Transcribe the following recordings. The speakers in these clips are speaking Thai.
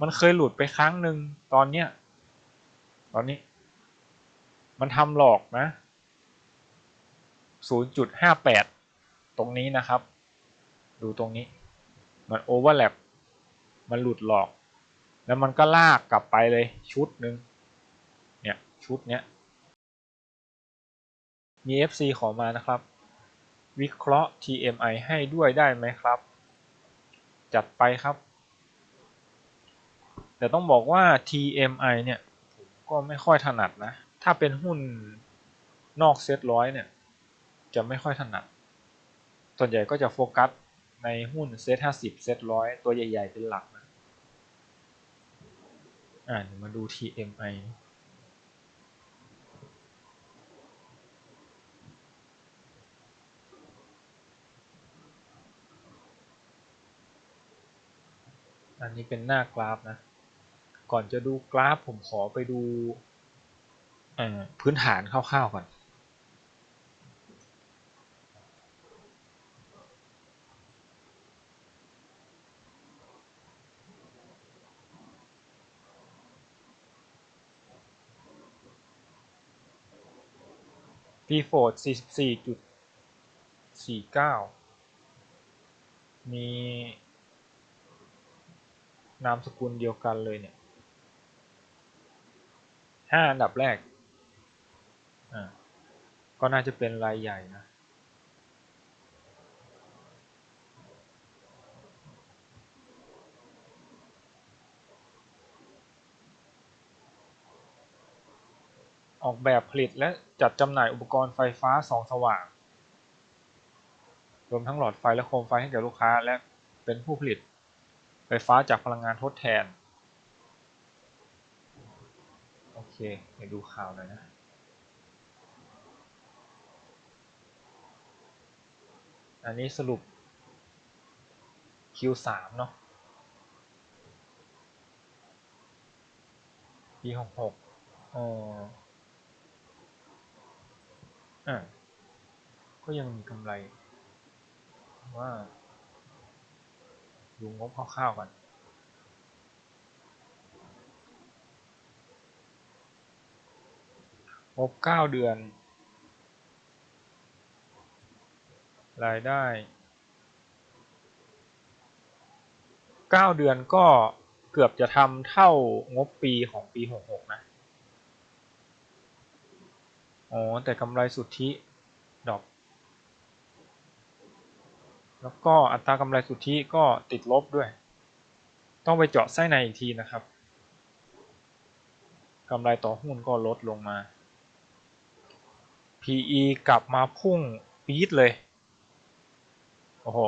มันเคยหลุดไปครั้งหนึ่งตอนเนี้ยตอนนี้ มันทำหลอกนะ 0.58 ตรงนี้นะครับ ดูตรงนี้ มันโอเวอร์แลปมันหลุดหลอก แล้วมันก็ลากกลับไปเลยชุดหนึ่งเนี่ยชุดเนี้ยมี FC ขอมานะครับ วิเคราะห์ TMI ให้ด้วยได้ไหมครับ จัดไปครับ แต่ต้องบอกว่า TMI เนี่ยผมก็ไม่ค่อยถนัดนะ ถ้าเป็นหุ้นนอกเซตร้อยเนี่ยจะไม่ค่อยถนัด ส่วนใหญ่ก็จะโฟกัสในหุ้นเซตห้าสิบเซตร้อยตัวใหญ่ ๆ เป็นหลักนะอ่ามาดู TMI อันนี้เป็นหน้ากราฟนะ ก่อนจะดูกราฟผมขอไปดูพื้นฐานคร่าวๆก่อนปีโฟร์ด44.49 มีนามสกุลเดียวกันเลยเนี่ย ห้าอันดับแรก อ่า ก็น่าจะเป็นรายใหญ่นะ ออกแบบผลิตและจัดจำหน่ายอุปกรณ์ไฟฟ้าสองสว่าง รวมทั้งหลอดไฟและโคมไฟให้แก่ลูกค้าและเป็นผู้ผลิตไฟฟ้าจากพลังงานทดแทน โอเคไปดูข่าวหน่อยนะอันนี้สรุป Q3 เนาะปีหกหกอ๋ออ่าก็ยังมีกำไร ว่า ดูงบคร่าวๆก่อน งบเก้าเดือน รายได้เก้าเดือนก็เกือบจะทำเท่างบปีของปีหกหกนะอ๋อแต่กำไรสุทธิดอกแล้วก็อัตรากำไรสุทธิก็ติดลบด้วย ต้องไปเจาะไส้ในอีกทีนะครับกำไรต่อหุ้นก็ลดลงมา PE กลับมาพุ่งปี๊ดเลย โอ้โห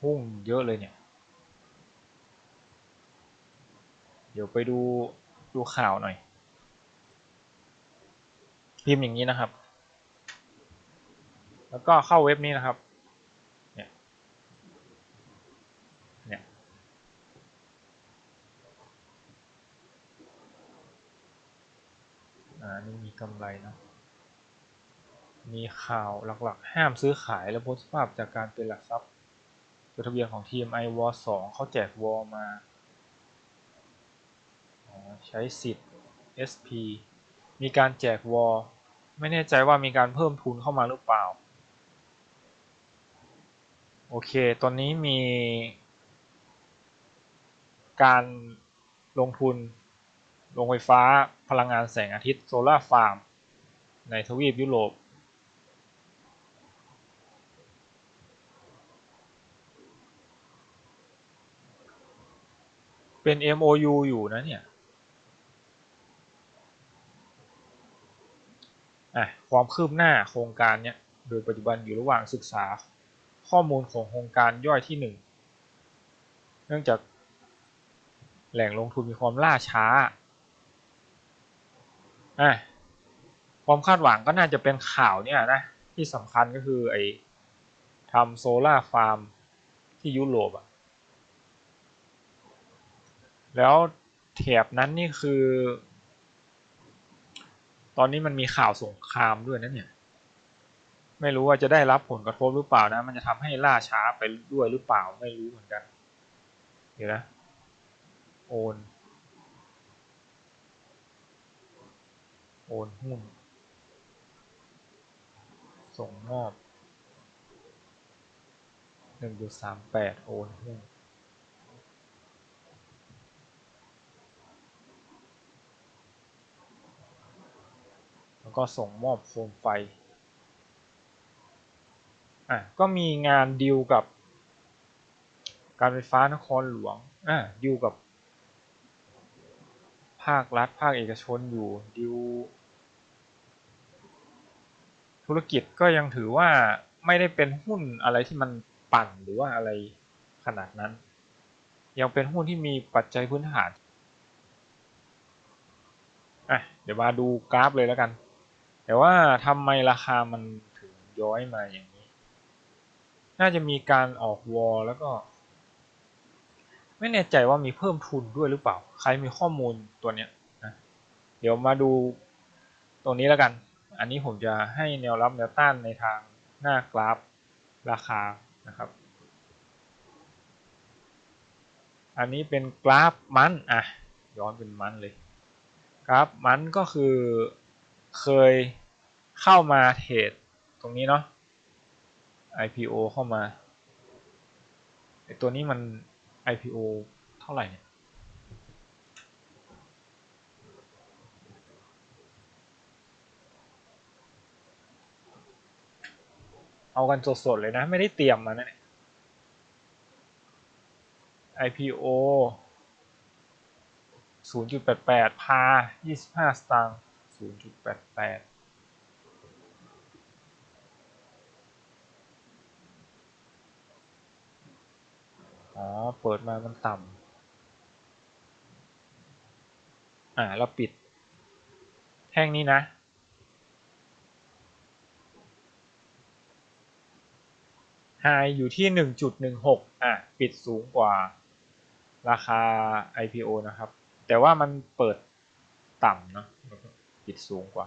พุ่งเยอะเลยเนี่ย เดี๋ยวไปดูดูข่าวหน่อย พิมพ์อย่างนี้นะครับ แล้วก็เข้าเว็บนี้นะครับ เนี่ย เนี่ย อ่านี่มีกำไรนะ มีข่าวหลักๆ ห้ามซื้อขายและพ้นสภาพจากการเป็นหลักทรัพย์จดทะเบียนของ TMI w 2เขาแจกวอมา ใช้สิทธิ์ SP มีการแจกวอไม่แน่ใจว่ามีการเพิ่มทุนเข้ามาหรือเปล่า โอเค ตอนนี้มีการลงทุน โรงไฟฟ้าพลังงานแสงอาทิตย์โซลาร์ฟาร์ม ในทวีปยุโรป เป็น MOU อยู่นะเนี่ยอะความคืบหน้าโครงการเนี้ยโดยปัจจุบันอยู่ระหว่างศึกษาข้อมูลของโครงการย่อยที่หนึ่งเนื่องจากแหล่งลงทุนมีความล่าช้า อะความคาดหวังก็น่าจะเป็นข่าวเนี่ยนะ ที่สำคัญก็คือไอ้ทำโซล่าฟาร์มที่ยุโรปอะแล้วแถบนั้นนี่คือ ตอนนี้มันมีข่าวสงครามด้วยนะเนี่ย ไม่รู้ว่าจะได้รับผลกระทบหรือเปล่านะ มันจะทำให้ล่าช้าไปด้วยหรือเปล่าไม่รู้เหมือนกัน เดี๋ยวนะ โอน โอนหุ้น ส่งมอบหนึ่งจุดสามแปดโอนหุ้นแล้วก็ส่งมอบโคมไฟ อะ ก็มีงานดีลกับ การไฟฟ้านครหลวง อะดีลกับ ภาครัฐ ภาคเอกชนอยู่ดีล ธุรกิจก็ยังถือว่าไม่ได้เป็นหุ้นอะไรที่มันปั่นหรือว่าอะไรขนาดนั้น ยังเป็นหุ้นที่มีปัจจัยพื้นฐานอะเดี๋ยวมาดูกราฟเลยแล้วกัน แต่ว่าทำไมราคามันถึงย้อยมาอย่างนี้ น่าจะมีการออกวอลแล้วก็ ไม่แน่ใจว่ามีเพิ่มทุนด้วยหรือเปล่า ใครมีข้อมูลตัวเนี้ยนะเดี๋ยวมาดูตรงนี้แล้วกัน อันนี้ผมจะให้แนวรับแนวต้านในทางหน้ากราฟราคานะครับ อันนี้เป็นกราฟมันอะย้อนเป็นมันเลยกราฟมันก็คือเคยเข้ามาเทรดตรงนี้เนาะ IPO เข้ามาไอตัวนี้มัน IPO เท่าไหร่เนี่ย เอากันสดๆเลยนะ ไม่ได้เตรียมมานะเนี่ย IPO 0.88 พา 25 สตางค์ 0.88อ๋อ เปิดมามันต่ำ อ่า เราปิด แท่งนี้นะ ไฮอยู่ที่ 1.16 อะ ปิดสูงกว่าราคา IPO นะครับ แต่ว่ามันเปิดต่ำเนาะปิดสูงกว่า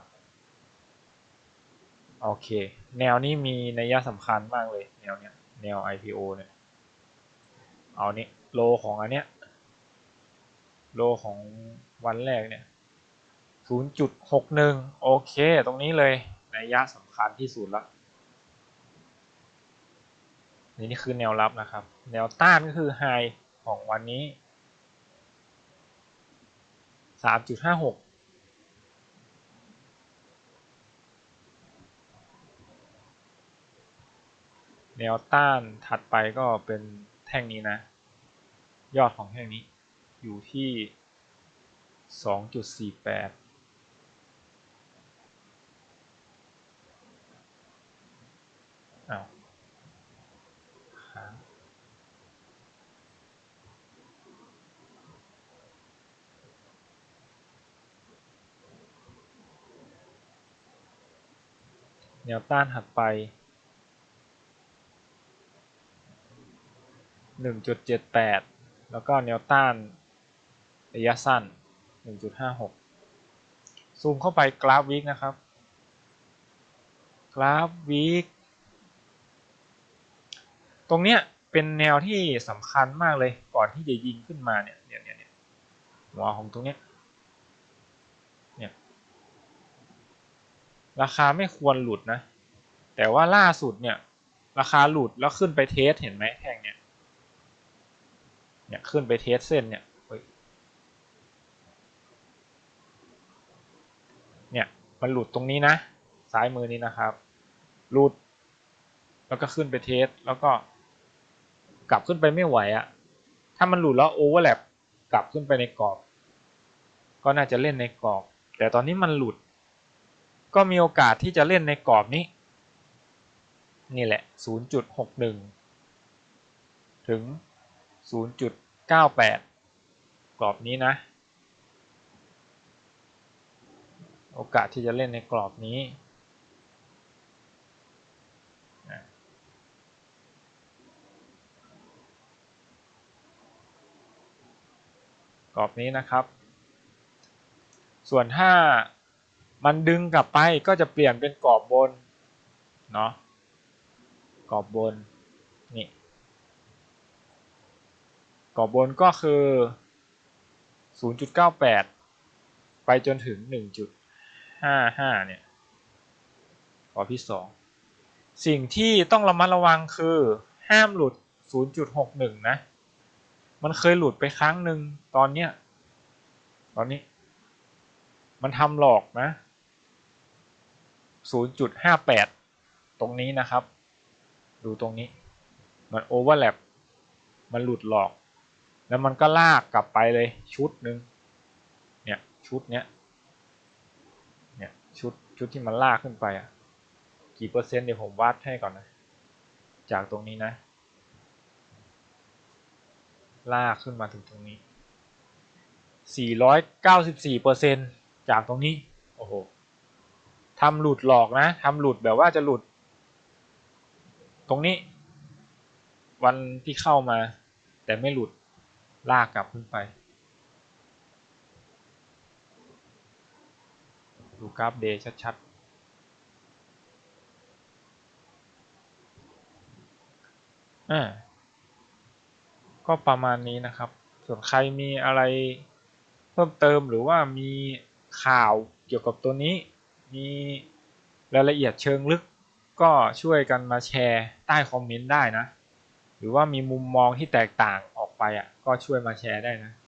โอเค แนวนี้มีนัยสำคัญมากเลย แนวเนี้ย แนว IPO เนี่ย เอานี้โลของอันเนี้ย โลของวันแรกเนี่ย 0.61 โอเค ตรงนี้เลยนัยสำคัญที่สุดละ นี่นี่คือแนวรับนะครับ แนวต้านก็คือไฮของวันนี้ 3.56แนวต้านถัดไปก็เป็นแท่งนี้นะ ยอดของแท่งนี้อยู่ที่ 2.48 อ้าวค้าง แนวต้านถัดไป 1.78 แล้วก็แนวต้านระยะสั้น 1.56 ซูมเข้าไปกราฟวิกนะครับ กราฟวิกตรงเนี้ยเป็นแนวที่สำคัญมากเลยก่อนที่จะยิงขึ้นมาเนี่ยเนี่ยเนี่ยหัวของตรงเนี้ย ราคาไม่ควรหลุดนะ แต่ว่าล่าสุดเนี่ย ราคาหลุดแล้วขึ้นไปเทสเห็นไหมแท่งเนี่ยเนี่ยขึ้นไปเทสเส้นเนี่ยเนี่ยมันหลุดตรงนี้นะ ซ้ายมือนี้นะครับ หลุด แล้วก็ขึ้นไปเทสแล้วก็ กลับขึ้นไปไม่ไหวอะ่ะถ้ามันหลุดแล้วโอเวอร์แลปกลับขึ้นไปในกรอบ ก็น่าจะเล่นในกรอบ แต่ตอนนี้มันหลุด ก็มีโอกาสที่จะเล่นในกรอบนี้ นี่แหละ 0.61 ถึง 0.98 กรอบนี้นะ โอกาสที่จะเล่นในกรอบนี้กรอบนี้นะครับ ส่วนถ้า มันดึงกลับไปก็จะเปลี่ยนเป็นกรอบบนเนาะกรอบบนนี่กรอบบนก็คือ 0.98 ไปจนถึง 1.55 เนี่ยกรอบที่ 2 สิ่งที่ต้องระมัดระวังคือห้ามหลุด 0.61 นะ มันเคยหลุดไปครั้งหนึ่งตอนเนี้ย ตอนนี้ มันทำหลอกนะ 0.58 ตรงนี้นะครับ ดูตรงนี้ มันโอเวอร์แลปมันหลุดหลอก แล้วมันก็ลากกลับไปเลยชุดหนึ่งเนี่ยชุดเนี้ยเนี่ยชุดชุดที่มันลากขึ้นไปอะกี่เปอร์เซ็นต์เดี๋ยวผมวัดให้ก่อนนะ จากตรงนี้นะ ลากขึ้นมาถึงตรงนี้ 494เปอร์เซ็นต์จากตรงนี้ โอ้โห ทำหลุดหลอกนะทำหลุดแบบว่าจะหลุด ตรงนี้ วันที่เข้ามา แต่ไม่หลุดลากกลับขึ้นไปดูกราฟเดย์ชัดๆอ่าก็ประมาณนี้นะครับ ส่วนใครมีอะไรเพิ่มเติมหรือว่ามีข่าวเกี่ยวกับตัวนี้ มีรายละเอียดเชิงลึกก็ช่วยกันมาแชร์ใต้คอมเมนต์ได้นะ หรือว่ามีมุมมองที่แตกต่างออกไปอะก็ช่วยมาแชร์ได้นะ